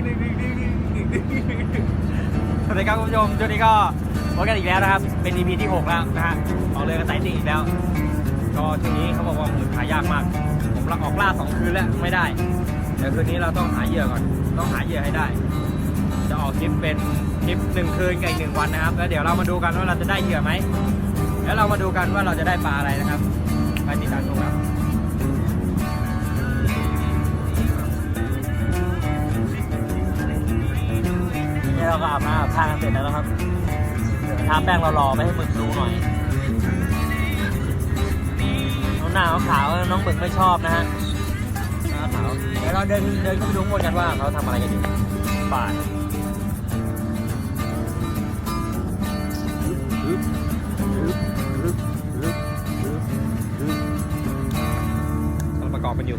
สวัสดีครับคุณผู้ชมช่วงนี้ก็พบกันอีกแล้วนะครับ เป็น EP ที่ 6 แล้วนะฮะออกเลยกระสายติอีกแล้ว ก็ช่วงนี้เขาบอกว่าหมึกหายากมาก ผมลักออกล่าสองคืนแล้วไม่ได้เดี๋ยวคืนนี้เราต้องหาเหยื่อก่อน ต้องหาเหยื่อให้ได้ จะออกคลิปเป็นคลิปหนึ่งคืนกับอีกหนึ่งวันนะครับ แล้วเดี๋ยวเรามาดูกันว่าเราจะได้เหยื่อไหม แล้วเรามาดูกันว่าเราจะได้ปลาอะไรนะครับ ไปติดตามชมครับ เราก็อาบน้ำอาบท่ากันเสร็จแล้วนะครับเดี๋ยวทาแป้งเรารอๆไม่ให้หมึกดูหน่อยน้องหน้าขาวๆน้องหมึกไม่ชอบนะฮะหน้าขาวเดี๋ยวเราเดินเดินขึ้นไปดูข้างบนกันว่าเขาทำอะไรกันอยู่ป่าดเราประกอบกันอยู่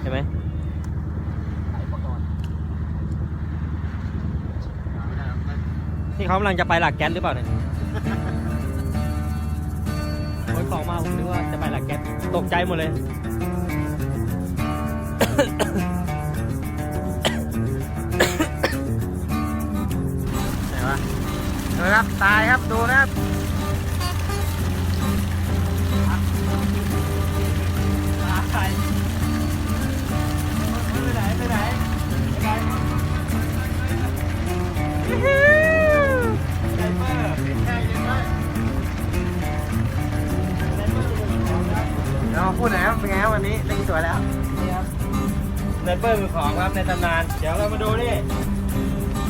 ใช่ไหม นี่เขากำลังจะไปหลักแก๊สหรือเปล่าเนี่ยโอ้ยของมาผมนึกว่าจะไปหลักแก๊สตกใจหมดเลย ไหนวะเออครับ ตายครับ ดูนะครับ ตำนาน เดี๋ยวเรามาดูนี่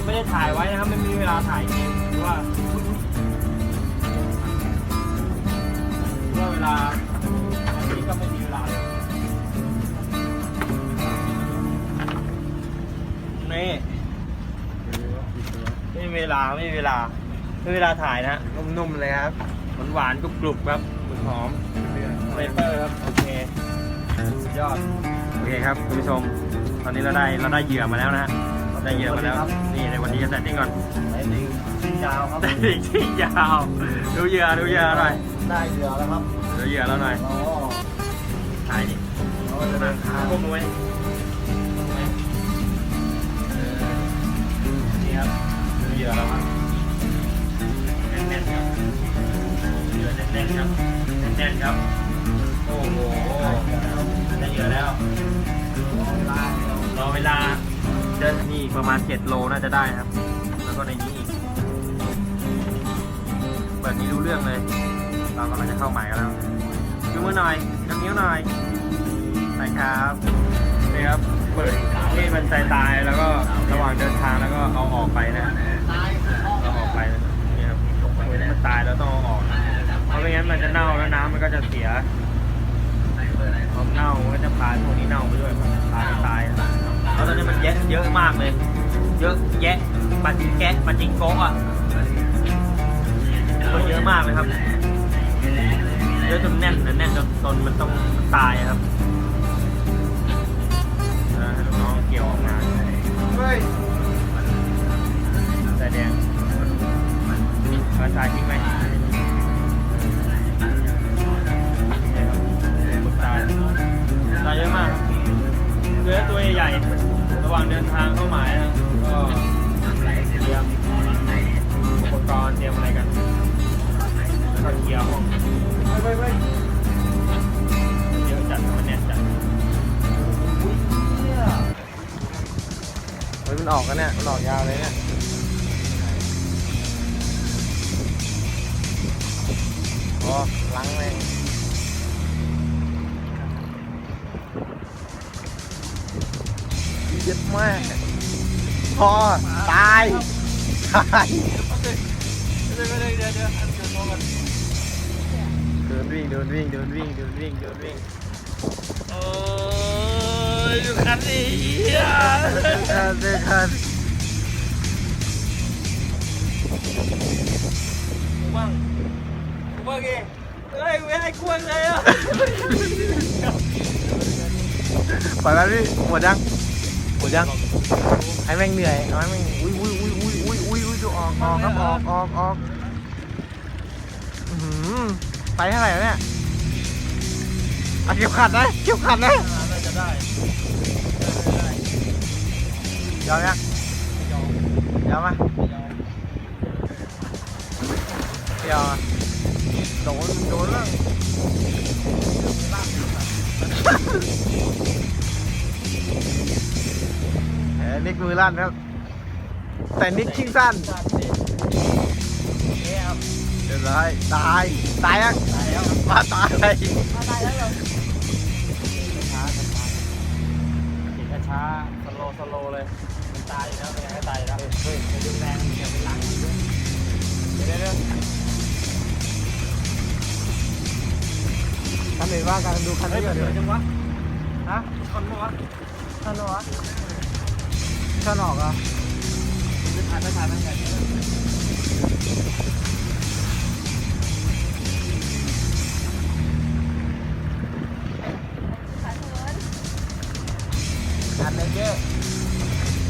ไม่ได้ถ่ายไว้นะครับ ไม่มีเวลาถ่ายเองหรือว่าหรือว่าเวลาอันนี้ก็ไม่มีเวลาเลยนี่ ไม่มีเวลา ไม่มีเวลา ไม่มีเวลาถ่ายนะฮะ นุ่มๆเลยครับ หวานหวานๆกรุบๆครับหมึกหอมเปเปอร์ครับ โอเค สุดยอด โอเคครับ คุณผู้ชม ตอนนี้เราได้เราได้เหยื่อมาแล้วนะฮะเราได้เหยื่อมาแล้ว นี่ในวันนี้จะแซตติ้งก่อนไอ้ดิงยาวครับได้ที่ยาว ดูเหยื่อดูเหยื่อหน่อยได้เหยื่อแล้วครับดูเหยื่อเราหน่อยอ๋อถ่ายดิเราจะเดินทางก้มลงไว้เออนี่ครับดูเหยื่อเราครับแน่นๆครับเหยื่อแน่นๆครับแน่นๆครับ โอ้โหได้เหยื่อแล้ว รอเวลาเดินนี่ประมาณ 7 โลน่าจะได้ครับ แล้วก็ในนี้อีก เปิดนี้รู้เรื่องเลย เรากำลังจะเข้าใหม่กันแล้วยกมือหน่อยยกนิ้วหน่อยใส่ครับนี่ครับ เปิดที่มันใจตายแล้วก็ระหว่างเดินทางแล้วก็เอาออกไปนะเอาออกไปนะนี่ครับมันตายแล้วต้องเอาออก เพราะไม่งั้นมันจะเน่าแล้วน้ำมันก็จะเสีย พอเน่ามันก็จะพาพวกนี้เน่าไปด้วยพาไปตายนะแล้วตอนนี้มันเยอะเยอะมากเลย เยอะแยะปาจิงแกะปาจิงโกะอะมันเยอะมากเลยครับเยอะจนแน่นนะแน่นจนจนมันต้องตายอะครับเออให้ลูกน้องเกี่ยวออกมาเฮ้ยใส่แดงกระชายทิ้งไหม ดินทางเข้าหมายนะก็เตรียมอุปกรณ์เตรียมอะไรกันแล้วก็เคลียร์ห้องเยอะจัดมันแน่นจัดเฮ้ยมันออกกันเนี่ยมันออกยาวเลยเนี่ยอ๋อล้างเลย พอตาย ตายเดินวิ่งเดินวิ่งเดินวิ่งเดินวิ่งเดินวิ่งโอ้ยอยู่คันนี้เดินคันเดินคันว่างว่างไงเฮ้ยไม่ให้ควงเลยอะปล่อยมันพี่หมดยังหม ดยังให้แม่งเหนื่อยเอาให้แม่งอุ้ยอุ้ยอุ้ยอุ้ยอุ้ยอุ้ยอุ้ยดูออกออกครับออกออกออกอื้อหือไปเท่าไหร่แล้วเนี่ยเอาเก็บขัดนะเก็บขัดนะน่าจะได้ยอมยังยอมไหมไม่ยอมอะโดนโดนแล้วเอ้ย นิกมือลั่นครับ แต่นิกชิงสั้นเดี๋ยวร้อยตาย ตายยังตายแล้วมาตายตายแล้วเหรอช้าช้าช้าสโลสโลเลยมันตายแล้วเป็นไงก็ตายแล้วเฮ้ยไปดูแรงเดี๋ยวไปล้างมันด้วยเดี๋ยวเดี๋ยวคันอื่นว่ากันดูคันเฮ้ยนี้เปิก่อนดดีกจัว่างวะฮะคนปะวะคันเหรอวะ คันออกอะไม่ทันไม่ทันไม่ทันคันเลเยอร์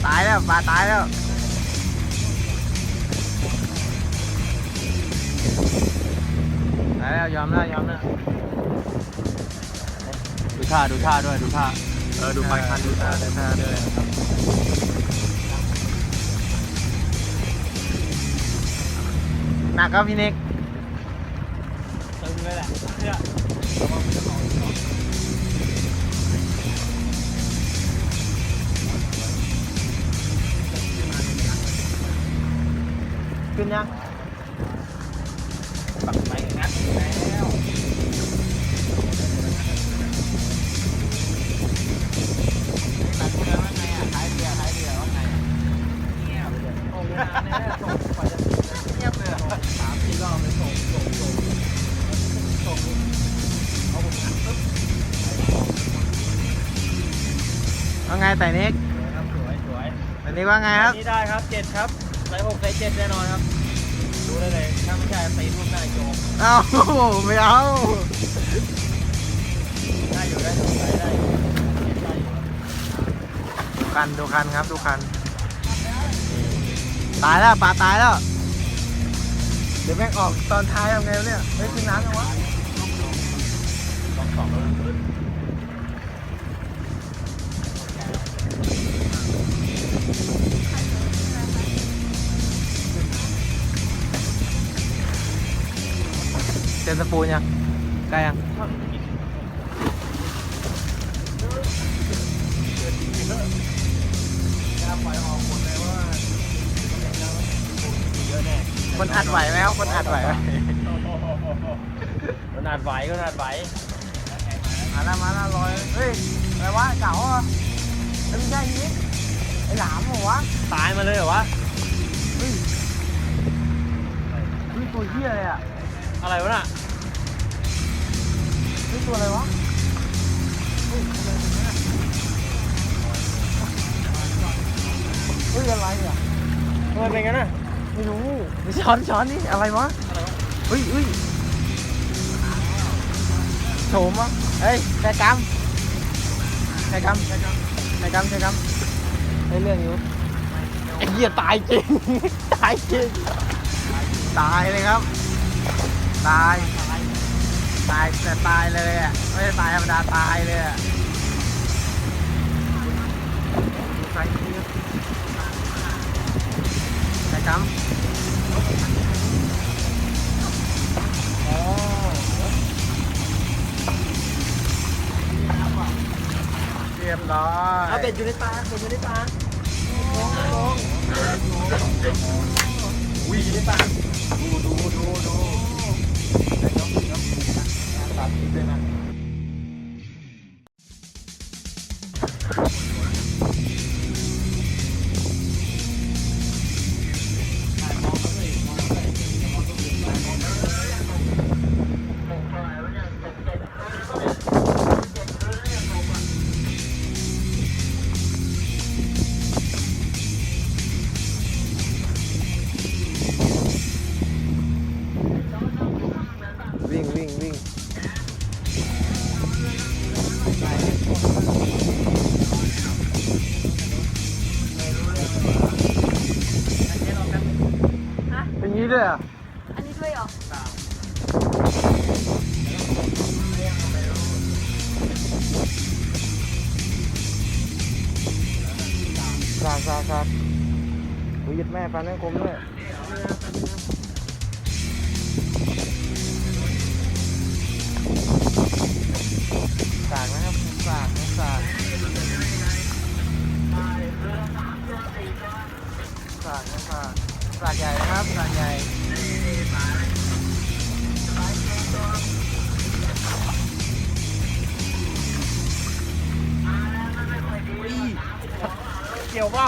ตายแล้วปลาตายแล้วตายแล้วยอมแล้วยอมแล้วดูท่าดูท่าด้วยดูท่าเออดูไปคันดูท่าดูท่าด้วย หนักครับพี่เน็กตึงเลยแหละเนี่ยขึ้นยัง ว่าไงแต่เน็กครับสวยสวยแต่เน็กว่าไงครับ นี่ได้ครับเจ็ดครับไซส์หกไซส์เจ็ดแน่นอนครับ ดูได้เลย ถ้าไม่ใช่ตีรูปหน้าโยมเอ้าไม่เอา ได้อยู่ได้อยู่ได้ได้อยู่ได้อยู่ดูคันดูคันครับดูคัน ตายแล้วปลาตายแล้ว เดี๋ยวแม่งออกตอนท้ายทำไงวะเนี่ยเฮ้ยขึ้นน้ำยังวะ สองสอง เจนสปูนยังใกล้ยังปล่อยออกหมดเลยว่าเยอะแน่คนอัดไหวไหมครับคนอัดไหวไหมขนาดไหวก็ขนาดไหวมาแล้วมาแล้วลอยเฮ้ยอะไรวะเก๋าอะเอ้ยไม่ใช่นี้ไอ้หลามเหรอวะตายมาเลยเหรอวะเฮ้ยเฮ้ยตัวเหี้ยเลยอะ อะไรวะน่ะเฮ้ยตัวอะไรวะเฮ้ยอะไรตรงนี้อะเฮ้ยอะไรอะทำไมเป็นงั้นน่ะไม่รู้ไม่ช้อนช้อนนี่อะไรวะอะไรวะเฮ้ยเฮ้ยโฉมวะเฮ้ยใครกำใครกำใครกำใครกำใครกำไอ้เรื่องอยู่ไอ้เหี้ยตายจริง ตายจริง ตายเลยครับ ตาย ตายแต่ตายเลยอะ ไม่ได้ตายธรรมดาตายเลยอะใครนี่ใครกำอ๋อเรียบร้อยเอาเบ็ดอยู่ในปลาเบ็ดอยู่ในปลา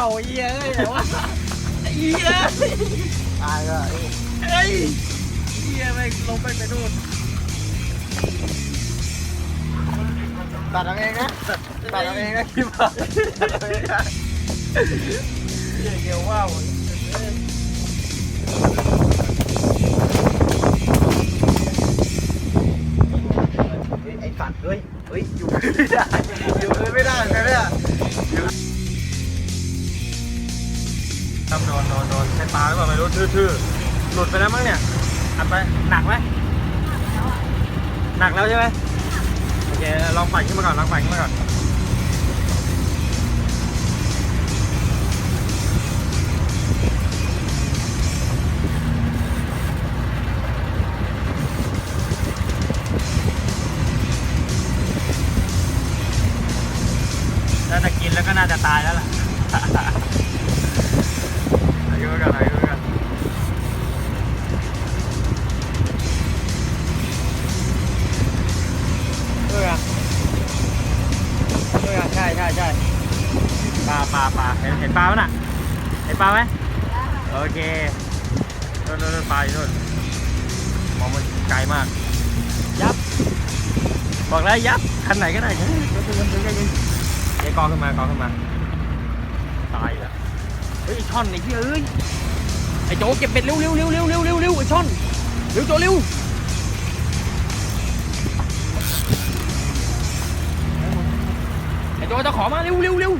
เกี่ยวเบ้าเยี่ยเอ้ยแต่ว่าเยี่ยตายก็เอ้ยเยี่ยไม่ลงไปไปนู่นตัดเอาเองนะตัดเอาเองนะคลิปตัดเอาเองนะเยี่ยเกี่ยวเบ้าไทื่อๆหลุดไปแล้วมั้งเนี่ยอัดไปหนักไหมหนักแล้วใช่ไหมโอเคลองปั่นขึ้นมาก่อนลองปั่นขึ้นมาก่อน ห็นเห็นปลาไหมน่ะ เห็นปลาไหมโอเคนู่นนู่นปลาอยู่นู่นมองมันไกลมาก ยับ บอกแล้วยับ คันไหนก็ได้ใช่ยิงเดี๋ยวกองขึ้นมากองขึ้นมา ตายแล้วเฮ้ยไอ้ช่อนไอ้เหี้ยเอ้ย ไอ้โจเก็บเบ็ดเร็วเร็วเร็วเร็วเร็วเร็วเร็วไอ้ช่อน เร็วโจเร็วไอ้โจจะขอมาเร็วเร็วเร็ว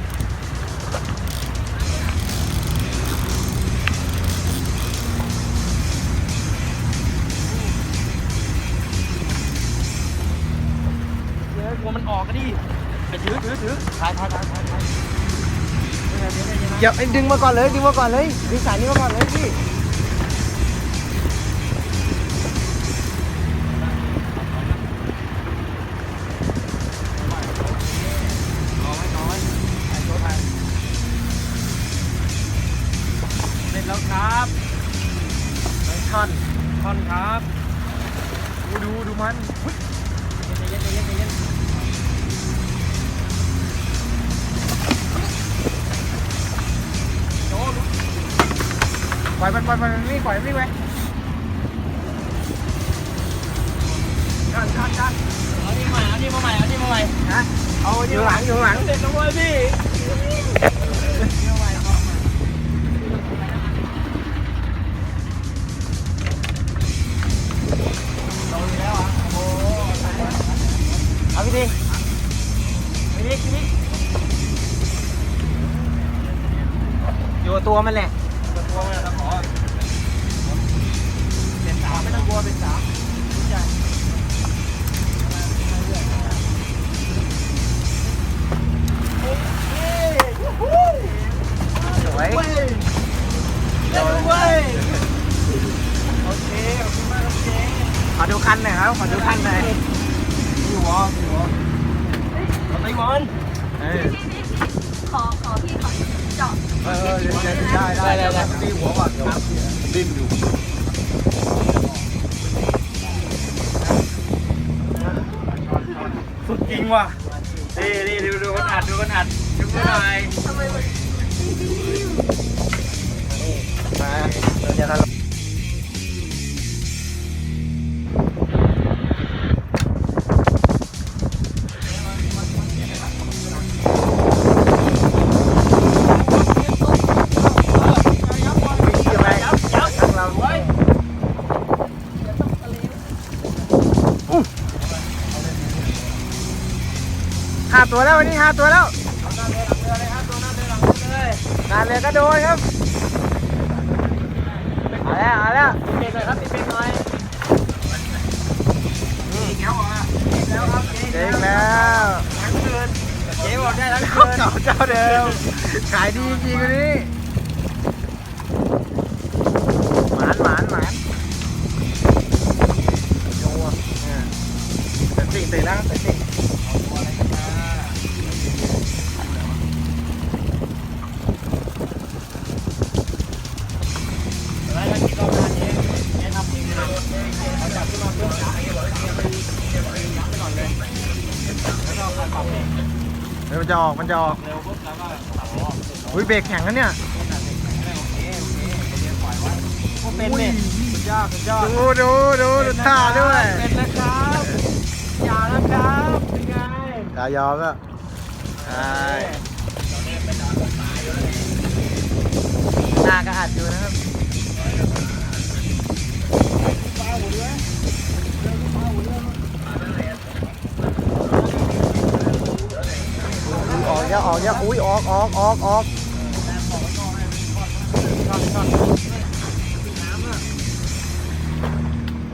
ออกก็ดิไปถือถือถือถ่ายถ่ายถ่ายถ่ายถ่ายเดี๋ยวเอย่าไอ้ดึงมาก่อนเลยดึงมาก่อนเลยดึงสายนี้มาก่อนเลยพี่ ปล่อยมันปล่อยมันนี่ปล่อยมันนี่ไว้ชันชันชันเอานี่มาเอานี่มาใหม่เอานี่มาใหม่นะเอาอยู่หลังอยู่หลังเสร็จแล้วเว้ยพี่เอาพี่ดิไปนี่ไปนี่อยู่กับตัวมันแหละ คันหน่อยครับ ขอดูคันหน่อยอยู่วออยู่วอเอาไปวอนเออขอขอพี่ขอเจาะเออเดี๋ยวเดี๋ยวได้ได้ได้ได้ตีหัวก่อนเดี๋ยวดิ้นอยู่สุดจริงว่ะนี่นี่ดูดูคนอัดดูคนอัดดูคนหน่อยทำไมมันมาเราจะทำ ตัวแล้ววันนี้ห้าตัวแล้วนาเรือก็โดนครับเอาแล้วเอาแล้วเด็กหน่อยครับเด็กหน่อยนี่แก้วอะแล้วครับเก่งแล้วทั้งคืนจ๊บอกได้ทั้งคืนเจ้าเจ้าเดิมขายดีจริงๆอันนี้ จะออกมันจะออกเร็วปุ๊บแล้วก็อ๋ออุ้ยเบรกแข็งนะเนี่ยโอเคโอเคเจ๊ปล่อยไว้เป็นเนี่ยสุดยอดสุดยอดดูดูดูดูท่าด้วยเป็นนะครับอย่านะครับเป็นไงอย่ายอมก็ใช่หน้าก็อัดอยู่นะครับ เยอะออกเยอะอุ้ยออกออกออกออก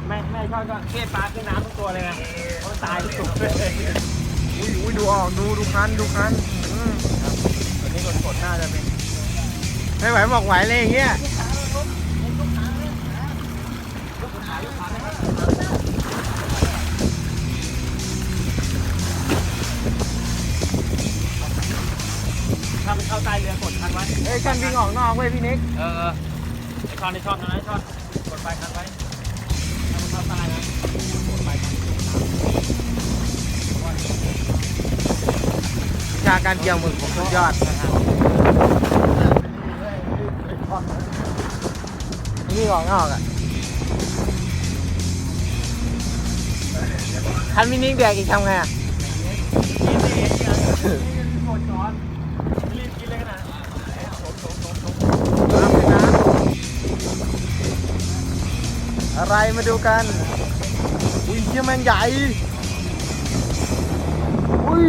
แม่แม่ชอบก็เทปลาขึ้นน้ำทุกตัวเลยไงเพราะตายทุกตัวเลยอุ้ยอุ้ยดูออกดูดูคันดูคันอืมตัวนี้กดๆน่าจะเป็นไม่ไหวบอกไหวเลยอย่างเงี้ย เข้าใต้เรือกดคันไว้ เอ้ยคันวิ่งออกนอกเว้ยพี่นิกเออไอช้อนไอช้อนนะไอช้อนกดไปคันไว้ถ้ามันเข้าใต้นะกดไปคันวิชาการเกี่ยวหมึกผมสุดยอดนี่ออกนอกอะคันมินิแดกอีกทำไงอะ อะไรมาดูกัน อุ้ยเชี่ยแมงใหญ่ อุ้ย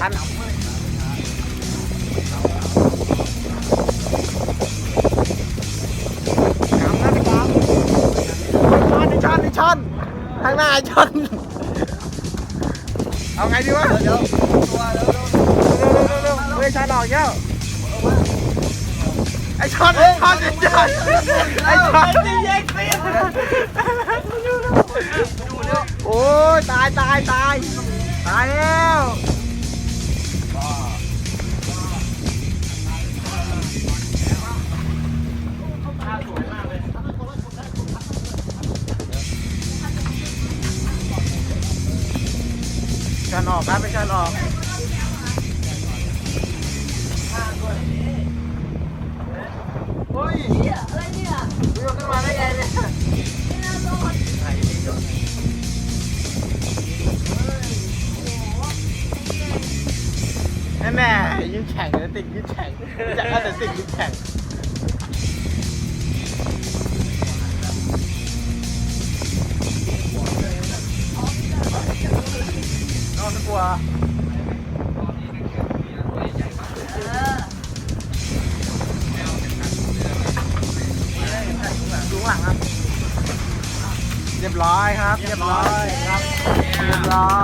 ทันกำนะพี่กำไอ้ช้อนไอ้ช้อนไอ้ช้อนทางหน้าไอ้ช้อนเอาไงดีวะ เดี๋ยวตัวเร็วเร็วเร็วเฮ้ยช้อนออกเยอะไอ้ช้อนไอ้ช้อนไอ้ช้อนไอ้ช้อนโอ้ยตายตายตายตายแล้วท่าสวยมากเลยช้อนอกครับไปช้อนอก ๆยิ้มแฉ่งเลยติดยิ้มแฉ่งรู้จากก็แต่ติดยิ้มแฉ่งนอนกลัวดูข้างหลังครับ เรียบร้อยครับ เรียบร้อยครับ เรียบร้อย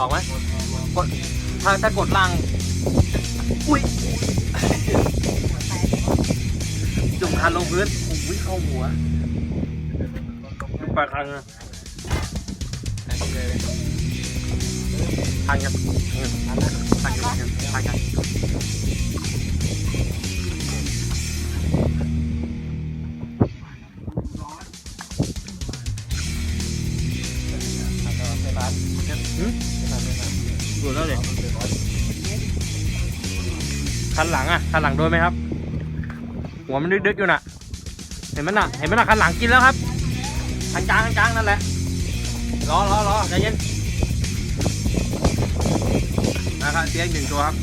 ออกไหมกดถ้าถ้ากดล่าง อุ้ยจุ่มคันลงพื้นอุ้ยเข้าหัวจุ่มปลายคังอะทางกันทางกันทางกันทางกัน คันหลังหลังโดนไหมครับ หัวมันดึกๆอยู่น่ะ เห็นมันน่ะ เห็นมันน่ะคันหลังกินแล้วครับคันกลางคันกลางนั่นแหละ รอรอรอใจเย็นนะครับเสียอีกหนึ่งตัวครับ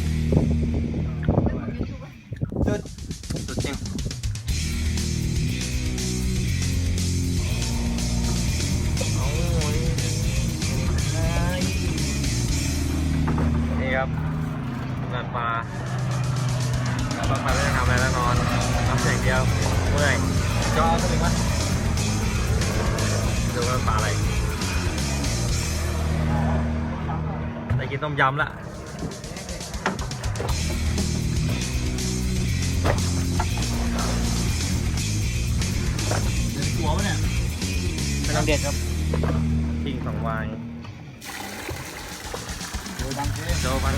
กินต้มยำละหัววะเนี่ยไม่ต้องเด็ดครับทิ้งสองวายดูดังเท่โจมัน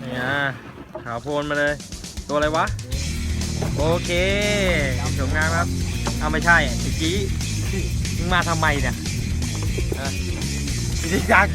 เนี่ยขาวโพลนมาเลย ตัวอะไรวะ โอเคสวยงามครับ เอาไม่ใช่ตะกี้มึงมาทำไมเนี่ยฮะพี่จักร